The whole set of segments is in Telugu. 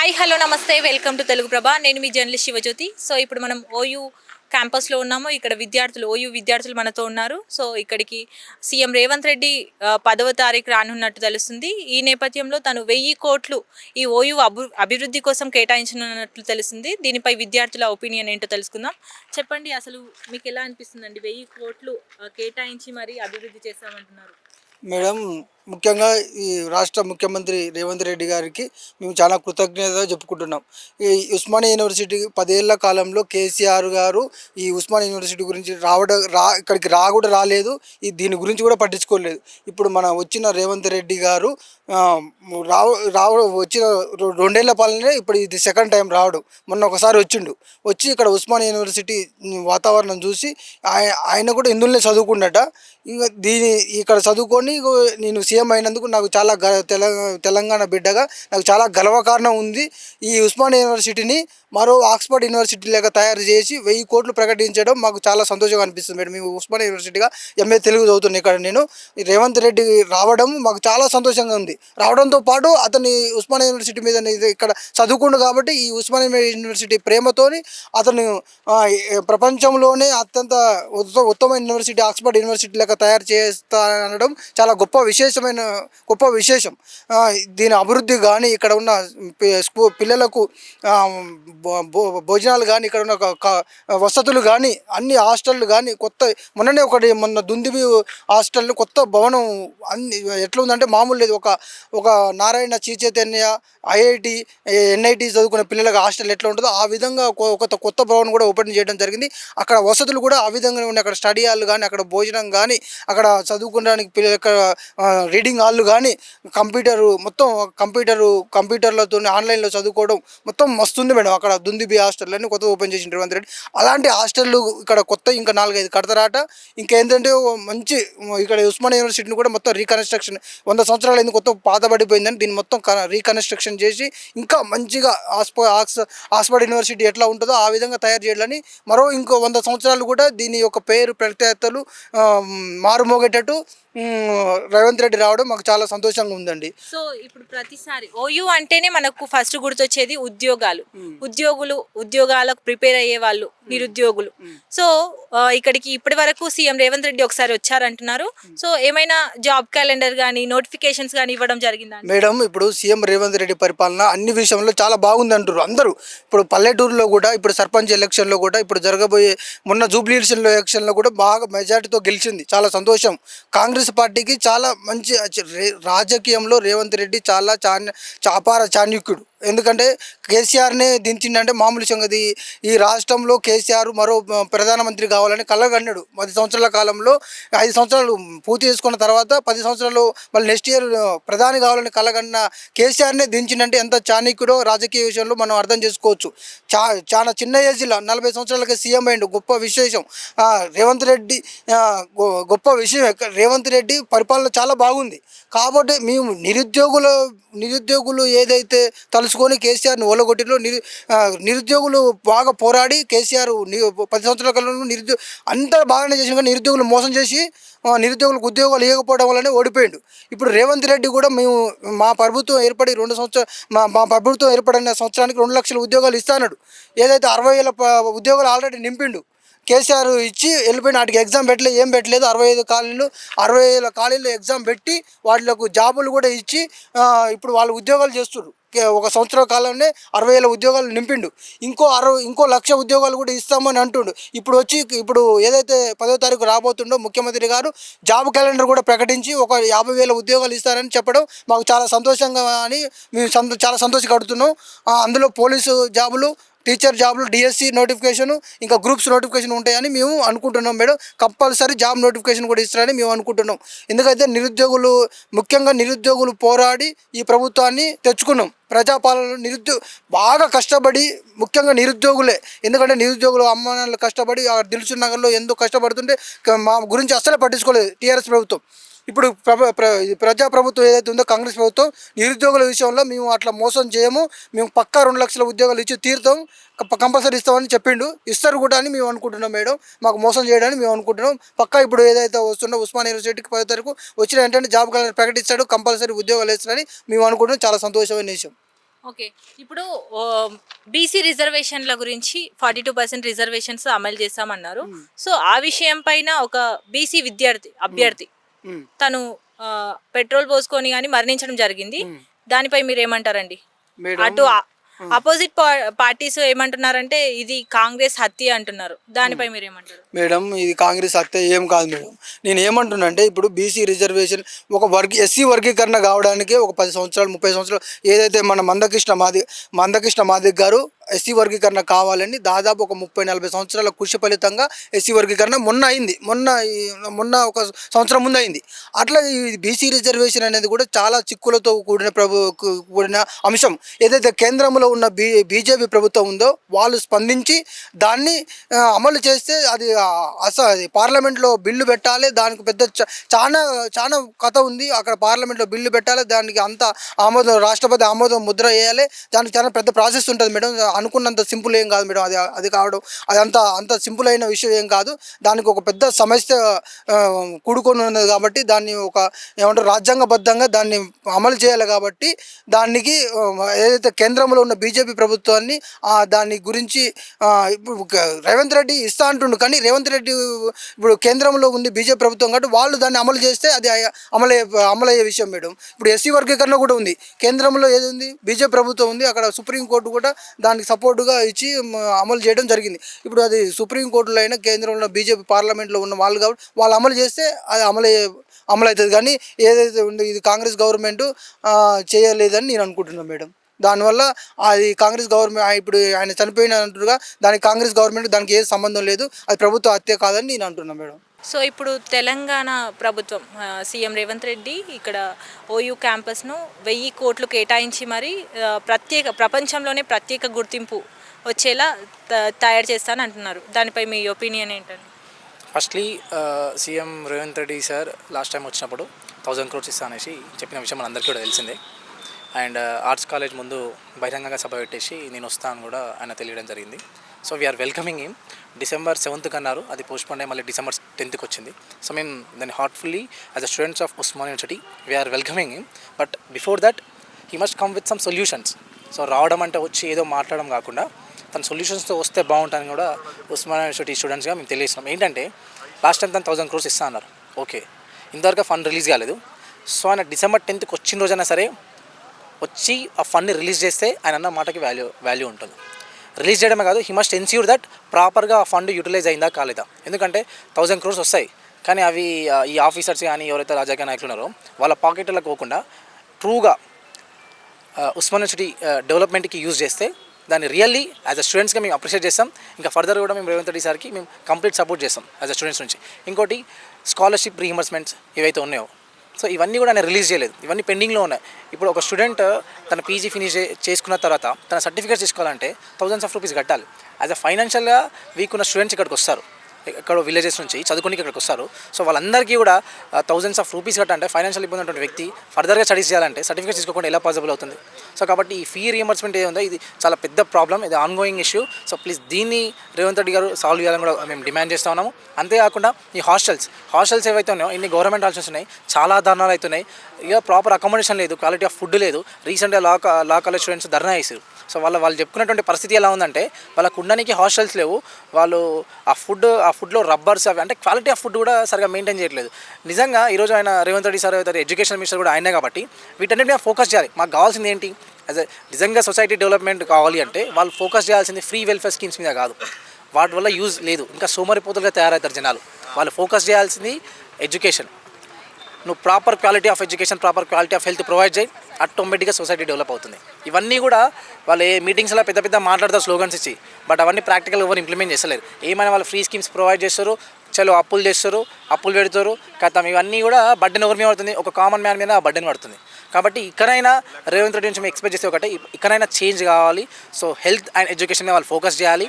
హాయ్ హలో నమస్తే. Welcome to Telugu Prabha. నేను మీ జర్నలిస్ట్ శివజ్యోతి. సో ఇప్పుడు మనం ఓయూ క్యాంపస్లో ఉన్నాము. ఇక్కడ విద్యార్థులు ఓయూ విద్యార్థులు మనతో ఉన్నారు. సో ఇక్కడికి సీఎం రేవంత్ రెడ్డి పదవ తారీఖు రానున్నట్టు తెలుస్తుంది. ఈ నేపథ్యంలో తను వెయ్యి కోట్లు ఈ ఓయూ అభి అభివృద్ధి కోసం కేటాయించనున్నట్లు తెలుస్తుంది. దీనిపై విద్యార్థుల ఒపీనియన్ ఏంటో తెలుసుకుందాం. చెప్పండి అసలు మీకు ఎలా అనిపిస్తుందండి? వెయ్యి కోట్లు కేటాయించి మరి అభివృద్ధి చేస్తామంటున్నారు? మేడం ముఖ్యంగా ఈ రాష్ట్ర ముఖ్యమంత్రి రేవంత్ రెడ్డి గారికి మేము చాలా కృతజ్ఞత చెప్పుకుంటున్నాం. ఈ ఉస్మానియా యూనివర్సిటీ పదేళ్ళ కాలంలో కేసీఆర్ గారు ఈ ఉస్మానియా యూనివర్సిటీ గురించి రావడం రా ఇక్కడికి రా కూడా రాలేదు. ఈ దీని గురించి కూడా పట్టించుకోలేదు. ఇప్పుడు మన వచ్చిన రేవంత్ రెడ్డి గారు రావ రావ వచ్చిన రెండేళ్ళ పాలనే ఇప్పుడు ఇది సెకండ్ టైం రావడం. మొన్న ఒకసారి వచ్చిండు. వచ్చి ఇక్కడ ఉస్మానియా యూనివర్సిటీ వాతావరణం చూసి ఆయన కూడా ఇందులోనే చదువుకున్నట. ఇంకా దీని ఇక్కడ చదువుకొని నేను సీఎం అయినందుకు నాకు చాలా గ తెలంగాణ బిడ్డగా నాకు చాలా గర్వకారణం ఉంది. ఈ ఉస్మానియా యూనివర్సిటీని మరో ఆక్స్ఫర్డ్ యూనివర్సిటీ లాగా తయారు చేసి వెయ్యి కోట్లు ప్రకటించడం మాకు చాలా సంతోషంగా అనిపిస్తుంది మేడం. మేము ఉస్మానియా యూనివర్సిటీగా ఎంఏ తెలుగు చదువుతున్నాను ఇక్కడ నేను. రేవంత్ రెడ్డి రావడం మాకు చాలా సంతోషంగా ఉంది. రావడంతో పాటు అతని ఉస్మానియా యూనివర్సిటీ మీద ఇది ఇక్కడ చదువుకుండు కాబట్టి ఈ ఉస్మానియా యూనివర్సిటీ ప్రేమతోని అతను ప్రపంచంలోనే అత్యంత ఉత్తమ యూనివర్సిటీ ఆక్స్ఫర్డ్ యూనివర్సిటీ లాగా తయారు చేస్తా అనడం చాలా గొప్ప విశేషమైన గొప్ప విశేషం. దీని అభివృద్ధి కానీ ఇక్కడ ఉన్న స్కూ పిల్లలకు భోజనాలు కానీ ఇక్కడ ఉన్న వసతులు కానీ అన్ని హాస్టళ్ళు కానీ కొత్త మొన్ననే ఒకటి మొన్న దుందిబి హాస్టల్ కొత్త భవనం అన్ని ఎట్లా ఉందంటే మామూలు లేదు. ఒక ఒక నారాయణ చీచైతన్య ఐఐటి ఎన్ఐటి చదువుకునే పిల్లలకు హాస్టల్ ఎట్లా ఉంటుందో ఆ విధంగా కొ- కొత్త కొత్త భవనం కూడా ఓపెన్ చేయడం జరిగింది. అక్కడ వసతులు కూడా ఆ విధంగా ఉన్నాయి. అక్కడ స్టడీ హాల్ కానీ అక్కడ భోజనం కానీ అక్కడ చదువుకోవడానికి పిల్లల రీడింగ్ హాల్ కానీ కంప్యూటరు మొత్తం కంప్యూటరు కంప్యూటర్లతో ఆన్లైన్లో చదువుకోవడం మొత్తం వస్తుంది మేడం. అక్కడ దుందిబి హాస్టల్ అని కొత్త ఓపెన్ చేసిన రేవంత్ రెడ్డి. అలాంటి హాస్టళ్ళు ఇక్కడ కొత్త ఇంకా నాలుగైదు కడతారాట. ఇంకేంటంటే మంచి ఇక్కడ ఉస్మాన్ యూనివర్సిటీని కూడా మొత్తం రీకన్స్ట్రక్షన్ వంద సంవత్సరాలు అయింది కొత్త పాతబడిపోయిందని దీన్ని మొత్తం రీకన్స్ట్రక్షన్ చేసి ఇంకా మంచిగా ఆస్పో ఆక్స్ ఆక్స్ఫర్డ్ యూనివర్సిటీ ఎట్లా ఉంటుందో ఆ విధంగా తయారు చేయాలని మరో ఇంకో వంద సంవత్సరాలు కూడా దీని యొక్క పేరు ప్రఖ్యాతలు మారుమోగేటట్టు రేవంత్ రెడ్డి రావడం మాకు చాలా సంతోషంగా ఉందండి. సో ఇప్పుడు ప్రతిసారి ఓయూ అంటేనే మనకు ఫస్ట్ గుర్తొచ్చేది ఉద్యోగాలు. ఉద్యోగులు ఉద్యోగాలకు ప్రిపేర్ అయ్యే వాళ్ళు నిరుద్యోగులు. సో ఇక్కడికి ఇప్పటి వరకు సీఎం రేవంత్ రెడ్డి ఒకసారి వచ్చారంటున్నారు. సో ఏమైనా జాబ్ క్యాలెండర్ కానీ నోటిఫికేషన్స్ కానీ ఇవ్వడం జరిగిందా మేడం ఇప్పుడు సీఎం రేవంత్ రెడ్డి పరిపాలన అన్ని విషయంలో చాలా బాగుంది అంటారు అందరూ. ఇప్పుడు పల్లెటూరులో కూడా ఇప్పుడు సర్పంచ్ ఎలక్షన్లో కూడా ఇప్పుడు జరగబోయే మొన్న జూబ్లీ ఎలక్షన్లో ఎలక్షన్లో కూడా బాగా మెజార్టీతో గెలిచింది. చాలా సంతోషం. కాంగ్రెస్ పార్టీకి చాలా మంచి రాజకీయంలో రేవంత్ రెడ్డి చాలా చాన్ చాపార చాణుక్యుడు ఎందుకంటే కేసీఆర్నే దించిండంటే మామూలు సంగతి. ఈ రాష్ట్రంలో కేసీఆర్ మరో ప్రధానమంత్రి కావాలని కలగన్నాడు పది సంవత్సరాల కాలంలో ఐదు సంవత్సరాలు పూర్తి చేసుకున్న తర్వాత పది సంవత్సరాలు మళ్ళీ నెక్స్ట్ ఇయర్ ప్రధాని కావాలని కలగన్న కేసీఆర్నే దించిండంటే ఎంత చాణిక్యుడో రాజకీయ విషయంలో మనం అర్థం చేసుకోవచ్చు. చా చాలా చిన్న ఏజ్లో నలభై సంవత్సరాలకి సీఎం అయిండు గొప్ప విశేషం. రేవంత్ రెడ్డి గొ- గొప్ప విషయం రేవంత్ రెడ్డి పరిపాలన చాలా బాగుంది. కాబట్టి మేము నిరుద్యోగుల నిరుద్యోగులు ఏదైతే తలుసుకొని కేసీఆర్ని ఓలగొట్టిలో నిరు నిరుద్యోగులు బాగా పోరాడి కేసీఆర్ పది సంవత్సరాల కాలంలో నిరుద్యోగ అంతా బాగానే చేసిన కానీ నిరుద్యోగులు మోసం చేసి నిరుద్యోగులకు ఉద్యోగాలు ఇవ్వకపోవడం వల్లనే ఓడిపోయిండు. ఇప్పుడు రేవంత్ రెడ్డి కూడా మేము మా ప్రభుత్వం ఏర్పడి రెండు సంవత్సరాలు మా మా ప్రభుత్వం ఏర్పడిన సంవత్సరానికి రెండు లక్షల ఉద్యోగాలు ఇస్తానడు. ఏదైతే అరవై వేల ఉద్యోగాలు ఆల్రెడీ నింపిండు కేసీఆర్ ఇచ్చి వెళ్ళిపోయిన వాటికి ఎగ్జామ్ పెట్టలేదు ఏం పెట్టలేదు. అరవై ఐదు ఖాళీలు అరవై ఐదు ఖాళీలు ఎగ్జామ్ పెట్టి వాళ్ళకు జాబులు కూడా ఇచ్చి ఇప్పుడు వాళ్ళు ఉద్యోగాలు చేస్తున్నారు ఒక సంవత్సర కాలంలోనే అరవై వేల ఉద్యోగాలు నింపిండు. ఇంకో అరవై ఇంకో లక్ష ఉద్యోగాలు కూడా ఇస్తామని అంటుండు. ఇప్పుడు వచ్చి ఇప్పుడు ఏదైతే పదో తారీఖు రాబోతుండో ముఖ్యమంత్రి గారు జాబ్ క్యాలెండర్ కూడా ప్రకటించి ఒక యాభై వేల ఉద్యోగాలు ఇస్తారని చెప్పడం మాకు చాలా సంతోషంగా అని మేము సంతో చాలా సంతోషపడుతున్నాం. అందులో పోలీసు జాబులు టీచర్ జాబ్లు డిఎస్సి నోటిఫికేషన్ ఇంకా గ్రూప్స్ నోటిఫికేషన్ ఉంటాయని మేము అనుకుంటున్నాం మేడం. కంపల్సరీ జాబ్ నోటిఫికేషన్ కూడా ఇస్తారని మేము అనుకుంటున్నాం. ఎందుకంటే నిరుద్యోగులు ముఖ్యంగా నిరుద్యోగులు పోరాడి ఈ ప్రభుత్వాన్ని తెచ్చుకున్నాం. ప్రజాపాలన నిరుద్యో బాగా కష్టపడి ముఖ్యంగా నిరుద్యోగులే. ఎందుకంటే నిరుద్యోగులు అమ్మానాన్నలు కష్టపడి ఆ నగర్లో ఎంతో కష్టపడుతుంటే మా గురించి అస్సలే పట్టించుకోలేదు టీఆర్ఎస్ ప్రభుత్వం. ఇప్పుడు ప్రభ ప్ర ఇది ప్రజా ప్రభుత్వం ఏదైతే ఉందో కాంగ్రెస్ ప్రభుత్వం నిరుద్యోగుల విషయంలో మేము అట్లా మోసం చేయము. మేము పక్కా రెండు లక్షల ఉద్యోగాలు ఇచ్చి తీరుతాం. కంపల్సరీ ఇస్తామని చెప్పిండు. ఇస్తారు కూడా అని మేము అనుకుంటున్నాం మేడం. మాకు మోసం చేయడానికి మేము అనుకుంటున్నాం. పక్కా ఇప్పుడు ఏదైతే వస్తుందో ఉస్మాన్ యూనివర్సిటీకి పదో తారీఖు వచ్చిన వెంటనే జాబ్ క్యాలెండర్ ప్రకటిస్తాడు కంపల్సరీ ఉద్యోగాలు ఇస్తారని మేము అనుకుంటున్నాం. చాలా సంతోషమైన విషయం. ఓకే. ఇప్పుడు బీసీ రిజర్వేషన్ల గురించి ఫార్టీ టూ పర్సెంట్ రిజర్వేషన్స్ అమలు చేస్తామన్నారు. సో ఆ విషయం పైన ఒక బీసీ విద్యార్థి అభ్యర్థి. తను పెట్రోల్ పోసుకొని కానీ మరణించడం జరిగింది. దానిపై మీరు ఏమంటారండి అటు అపోజిట్ పార్టీస్ ఏమంటున్నారంటే ఇది కాంగ్రెస్ హత్య అంటున్నారు. దానిపై మీరు ఏమంటారు మేడం ఇది కాంగ్రెస్ హత్య ఏం కాదు మేడం. నేను ఏమంటున్నా అంటే ఇప్పుడు బీసీ రిజర్వేషన్ ఒక వర్గ ఎస్సీ వర్గీకరణ కావడానికి ఒక పది సంవత్సరాలు ముప్పై సంవత్సరాలు ఏదైతే మన మందకృష్ణ మాది మందకృష్ణ మాదిక్ గారు ఎస్సీ వర్గీకరణ కావాలని దాదాపు ఒక ముప్పై నలభై సంవత్సరాల కృషి ఫలితంగా ఎస్సీ వర్గీకరణ మొన్న అయింది. మొన్న మొన్న ఒక సంవత్సరం ముందు అయింది. అట్లా ఈ బీసీ రిజర్వేషన్ అనేది కూడా చాలా చిక్కులతో కూడిన ప్రభు కూడిన అంశం. ఏదైతే కేంద్రంలో ఉన్న బీ బీజేపీ ప్రభుత్వం ఉందో వాళ్ళు స్పందించి దాన్ని అమలు చేస్తే అది అస అది పార్లమెంట్లో బిల్లు పెట్టాలి. దానికి పెద్ద చాలా చాలా కథ ఉంది. అక్కడ పార్లమెంట్లో బిల్లు పెట్టాలి. దానికి అంత ఆమోదం రాష్ట్రపతి ఆమోదం ముద్ర వేయాలి. దానికి చాలా పెద్ద ప్రాసెస్ ఉంటుంది మేడం. అనుకున్నంత సింపుల్ ఏం కాదు మేడం. అది అది కావడం అది అంత అంత సింపుల్ అయిన విషయం ఏం కాదు. దానికి ఒక పెద్ద సమస్య కూడుకొని ఉన్నది కాబట్టి దాన్ని ఒక ఏమంటారు రాజ్యాంగబద్ధంగా దాన్ని అమలు చేయాలి కాబట్టి దానికి ఏదైతే కేంద్రంలో ఉన్న బీజేపీ ప్రభుత్వాన్ని దాని గురించి ఇప్పుడు రేవంత్ రెడ్డి ఇస్తా అంటుండు. కానీ రేవంత్ రెడ్డి ఇప్పుడు కేంద్రంలో ఉంది బీజేపీ ప్రభుత్వం కాబట్టి వాళ్ళు దాన్ని అమలు చేస్తే అది అమలయ్యే అమలయ్యే విషయం మేడం. ఇప్పుడు ఎస్సీ వర్గీకరణ కూడా ఉంది. కేంద్రంలో ఏది ఉంది? బీజేపీ ప్రభుత్వం ఉంది. అక్కడ సుప్రీంకోర్టు కూడా దానికి సపోర్టుగా ఇచ్చి అమలు చేయడం జరిగింది. ఇప్పుడు అది సుప్రీంకోర్టులో అయినా కేంద్రంలో బీజేపీ పార్లమెంట్లో ఉన్న వాళ్ళు కాబట్టి వాళ్ళు అమలు చేస్తే అది అమలు అవుతుంది కానీ ఏదైతే ఉందో ఇది కాంగ్రెస్ గవర్నమెంట్ చేయలేదని నేను అనుకుంటున్నాను మేడం. దానివల్ల అది కాంగ్రెస్ గవర్నమెంట్ ఇప్పుడు ఆయన చనిపోయిన అంటుగా దానికి కాంగ్రెస్ గవర్నమెంట్ దానికి ఏ సంబంధం లేదు. అది ప్రభుత్వ హత్య కాదని నేను అంటున్నాను మేడం. సో ఇప్పుడు తెలంగాణ ప్రభుత్వం సీఎం రేవంత్ రెడ్డి ఇక్కడ ఓయూ క్యాంపస్ను వెయ్యి కోట్లు కేటాయించి మరి ప్రత్యేక ప్రపంచంలోనే ప్రత్యేక గుర్తింపు వచ్చేలా త- తయారు చేస్తాను అంటున్నారు. దానిపై మీ ఒపీనియన్ ఏంటండి? Firstly CM Revanth Reddy sir last time వచ్చినప్పుడు థౌజండ్ క్రోర్స్ ఇస్తా అనేసి చెప్పిన విషయం మనందరికీ కూడా తెలిసిందే. అండ్ ఆర్ట్స్ కాలేజ్ ముందు బహిరంగంగా సభ పెట్టేసి నేను వస్తాను కూడా ఆయన తెలియడం జరిగింది. So we are welcoming him December సెవెంత్కి అన్నారు అది పోస్ట్పోన్ అయ్యి మళ్ళీ డిసెంబర్ టెన్త్కి వచ్చింది. సో మేము దాన్ని heartfully as a students of Osmania University we are welcoming him but before that he must come with some solutions so రావడం అంటే వచ్చి ఏదో మాట్లాడడం కాకుండా తన సొల్యూషన్స్తో వస్తే బాగుంటుందని కూడా ఉస్మాన్ యూనివర్సిటీ స్టూడెంట్స్గా మేము తెలియజేస్తున్నాం. ఏంటంటే లాస్ట్ టైం తను థౌసండ్ క్రోర్స్ ఇస్తా అన్నారు. ఓకే ఇంతవరకు ఫండ్ రిలీజ్ కాలేదు. సో ఆయన డిసెంబర్ టెన్త్కి వచ్చిన రోజైనా సరే వచ్చి ఆ ఫండ్ని రిలీజ్ చేస్తే ఆయన అన్న మాటకి వాల్యూ వాల్యూ ఉంటుంది. రిలీజ్ చేయడమే కాదు హీ మస్ట్ ఎన్ష్యూర్ దట్ ప్రాపర్గా ఆ ఫండ్ యూటిలైజ్ అయిందా కాలేదా. ఎందుకంటే థౌజండ్ క్రోర్స్ వస్తాయి. కానీ అవి ఈ ఆఫీసర్స్ కానీ ఎవరైతే రాజకీయ నాయకులు ఉన్నారో వాళ్ళ పాకెట్లకు పోకుండా ట్రూగా ఉస్మాన్ యూనివర్సిటీ డెవలప్మెంట్కి యూజ్ చేస్తే దాన్ని రియల్లీ యాజ్ అ స్టూడెంట్స్గా మేము అప్రిషియేట్ చేస్తాం. ఇంకా ఫర్దర్ కూడా మేము రేవంత్ రెడ్డి సార్కి మేము కంప్లీట్ సపోర్ట్ చేస్తాం యాజ్ అ స్టూడెంట్స్ నుంచి. ఇంకోటి స్కాలర్షిప్ రీఎంబర్స్మెంట్స్ ఏవైతే ఉన్నాయో సో ఇవన్నీ కూడా ఆయన రిలీజ్ చేయలేదు. ఇవన్నీ పెండింగ్లో ఉన్నాయి. ఇప్పుడు ఒక స్టూడెంట్ తన పీజీ ఫినిష్ చేసుకున్న తర్వాత తన సర్టిఫికేట్స్ తీసుకోవాలంటే థౌజండ్స్ ఆఫ్ రూపీస్ కట్టాలి. యాజ్ అ ఫైనాన్షియల్గా వీక్ ఉన్న స్టూడెంట్స్ ఇక్కడికి వస్తారు. ఎక్కడో విలేజెస్ నుంచి చదువుకోనికి ఇక్కడికి వస్తారు. సో వాళ్ళందరికీ కూడా థౌజండ్స్ ఆఫ్ రూపీస్ కట్టాలంటే ఫైనాన్షియల్ ఇబ్బంది ఉన్నటువంటి వ్యక్తి ఫర్దర్గా స్టడీస్ చేయాలంటే సర్టిఫికేట్ తీసుకోకుండా ఎలా పాసిబుల్ అవుతుంది? సో కాబట్టి ఈ ఫీ రియంబర్స్మెంట్ ఏదో ఇది చాలా పెద్ద ప్రాబ్లం ఇది ongoing issue so please దీన్ని రేవంత్ రెడ్డి గారు సాల్వ్ చేయాలని కూడా మేము డిమాండ్ చేస్తూ ఉన్నాము. అంతేకాకుండా ఈ హాస్టల్స్ హాస్టల్స్ ఏవైతే ఉన్నాయో ఇన్ని గవర్నమెంట్ హాస్టల్స్ ఉన్నాయి చాలా దారుణాలు అవుతున్నాయి. ఇక ప్రాపర్ అకామిడేషన్ లేదు క్వాలిటీ ఆఫ్ ఫుడ్ లేదు. రీసెంట్గా లా లా కాలేజ్ స్టూడెంట్స్ ధర్నా చేశారు. సో వాళ్ళ వాళ్ళు చెప్పుకున్నటువంటి పరిస్థితి ఎలా ఉందంటే వాళ్ళకు ఉండడానికి హాస్టల్స్ లేవు. వాళ్ళు ఆ ఫుడ్ ఆ ఫుడ్లో రబ్బర్స్ అవి అంటే క్వాలిటీ ఆఫ్ ఫుడ్ కూడా సరిగా మెయింటైన్ చేయట్లేదు. నిజంగా ఈరోజు ఆయన రేవంత్ రెడ్డి సార్ అవుతారు ఎడ్యుకేషన్ మినిస్టర్ కూడా ఆయనే కాబట్టి వీటన్నిటి ఫోకస్ చేయాలి. మాకు కావాల్సింది ఏంటి? యాజ్ నిజంగా సొసైటీ డెవలప్మెంట్ కావాలి అంటే వాళ్ళు ఫోకస్ చేయాల్సింది ఫ్రీ వెల్ఫేర్ స్కీమ్స్ మీద కాదు. వాటి వల్ల యూజ్ లేదు. ఇంకా సోమరిపోతులుగా తయారవుతారు జనాలు. వాళ్ళు ఫోకస్ చేయాల్సింది ఎడ్యుకేషన్. నువ్వు proper quality of education proper quality of health provide చేయి ఆటోమేటిక్గా సొసైటీ డెవలప్ అవుతుంది. ఇవన్నీ కూడా వాళ్ళు ఏ మీటింగ్స్లో పెద్ద పెద్ద మాట్లాడతారు స్లోగన్స్ ఇచ్చి బట్ అవన్నీ ప్రాక్టికల్ ఎవరు ఇంప్లిమెంట్ చేస్తలేరు. ఏమైనా వాళ్ళు ఫ్రీ స్కీమ్స్ ప్రొవైడ్ చేస్తారు చలో అప్పులు చేస్తారు అప్పులు పెడతారు కథం ఇవన్నీ కూడా బడ్డెన్ ఎవరి మీద పడుతుంది? ఒక కామన్ మ్యాన్ మీద ఆ బడ్డెన్ పడుతుంది. కాబట్టి ఇక్కడైనా రేవంత్ రెడ్డి నుంచి మేము ఎక్స్పెక్ట్ చేస్తే ఒకటే ఇక్కడైనా చేంజ్ కావాలి. సో హెల్త్ అండ్ ఎడ్యుకేషన్ మీద వాళ్ళు ఫోకస్ చేయాలి.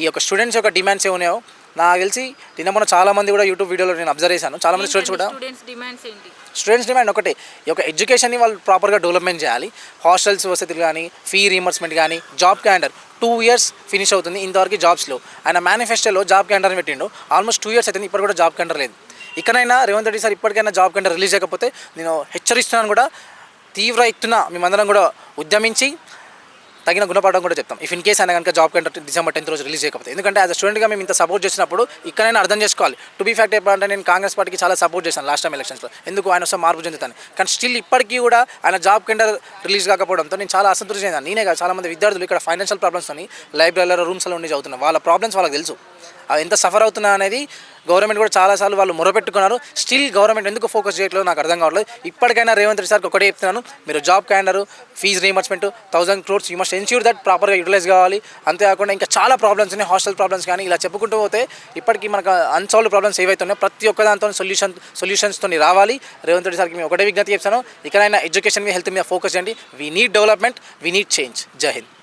ఈ యొక్క స్టూడెంట్స్ యొక్క డిమాండ్స్ ఏమున్నాయో నాకు తెలిసి నిన్న మొన్న చాలా మంది కూడా యూట్యూబ్ వీడియోలో నేను అబ్జర్వ్ చేశాను. చాలా మంది స్టూడెంట్స్ కూడా స్టూడెంట్స్ డిమాండ్స్ ఏంటి? స్టూడెంట్స్ డిమాండ్ ఒకటే ఈ యొక్క ఎడ్యుకేషన్ని వాళ్ళు ప్రాపర్గా డెవలప్మెంట్ చేయాలి. హాస్టల్స్ వసతులు కానీ ఫీ రీఎంబర్స్మెంట్ కానీ job calendar two years finish అవుతుంది ఇంతవరకు జాబ్స్లో ఆయన మేనిఫెస్టోలో జాబ్ క్యాలెండర్ పెట్టిండు. ఆల్మోస్ట్ టూ ఇయర్స్ అవుతుంది ఇప్పుడు కూడా జాబ్ క్యాలెండర్ లేదు. ఇకనైనా రేవంత్ రెడ్డి సార్ ఇప్పటికైనా జాబ్ క్యాలెండర్ రిలీజ్ చేయకపోతే నేను హెచ్చరిస్తున్నాను కూడా తీవ్ర ఎత్తున మేమందరం కూడా ఉద్యమించి తగిన గుణపడడం కూడా చెప్తాం. ఇఫ్ ఇన్ కేస్ అయినా కనుక జాబ్ కంటే డిసెంబర్ టెన్త్ రోజు రిలీజ్ చేయకపోతే. ఎందుకంటే యాజ్ స్టూడెంట్గా మేము ఇంత సపోర్ట్ చేసినప్పుడు ఇక్కడైనా అర్థం చేసుకోవాలి. టు బీ ఫ్యాక్ట్ చెప్పాలంటే నేను కాంగ్రెస్ పార్టీకి చాలా సపోర్ట్ చేశాను లాస్ట్ టైం ఎలక్షన్స్లో ఎందుకు ఆయన వస్తే మార్పు చెందుతాను. కానీ స్టిల్ ఇప్పటికీ కూడా ఆయన జాబ్ కింద రిలీజ్ కాకపోవడంతో నేను చాలా అసంతృప్తి చెందాను. నేనే కాదు చాలా మంది విద్యార్థులు ఇక్కడ ఫైనాన్షియల్ ప్రాబ్లమ్స్ అని లైబ్రరీలో రూమ్స్లో ఉండి చదువుతున్నాను వాళ్ళ ప్రాబ్లమ్స్ వాళ్ళకి తెలుసు. ఎంత సఫర్ అవుతున్నా అనేది గవర్నమెంట్ కూడా చాలాసార్లు వాళ్ళు మొరపెట్టుకున్నారు. స్టిల్ గవర్నమెంట్ ఎందుకు ఫోకస్ చేయట్లేదు నాకు అర్థం కావట్లేదు. ఇప్పటికైనా రేవంత్ రెడ్డి సార్కి ఒకటే చెప్తున్నాను. మీరు job calendar fee reimbursement thousand crores you must ensure that ప్రాపర్గా యూటిలైజ్ కావాలి. అంతేకాకుండా ఇంకా చాలా ప్రాబ్లమ్స్ ఉన్నాయి. హాస్టల్ ప్రాబ్లమ్స్ కానీ ఇలా చెప్పుకుంటూ పోతే ఇప్పటికీ మనకు అన్సాల్వ్ ప్రాబ్లమ్స్ ఏవైతే ఉన్నాయో ప్రతి ఒక్క దాంతో సొల్యూషన్ సొల్యూషన్స్తో రావాలి. రేవంత్ రెడ్డి సార్కి మేము ఒకటే విజ్ఞప్తి చెప్తాను. ఇకనైనా ఎడ్యుకేషన్ మీద హెల్త్ మీద ఫోకస్ చేయండి. We need development we need change Jai Hind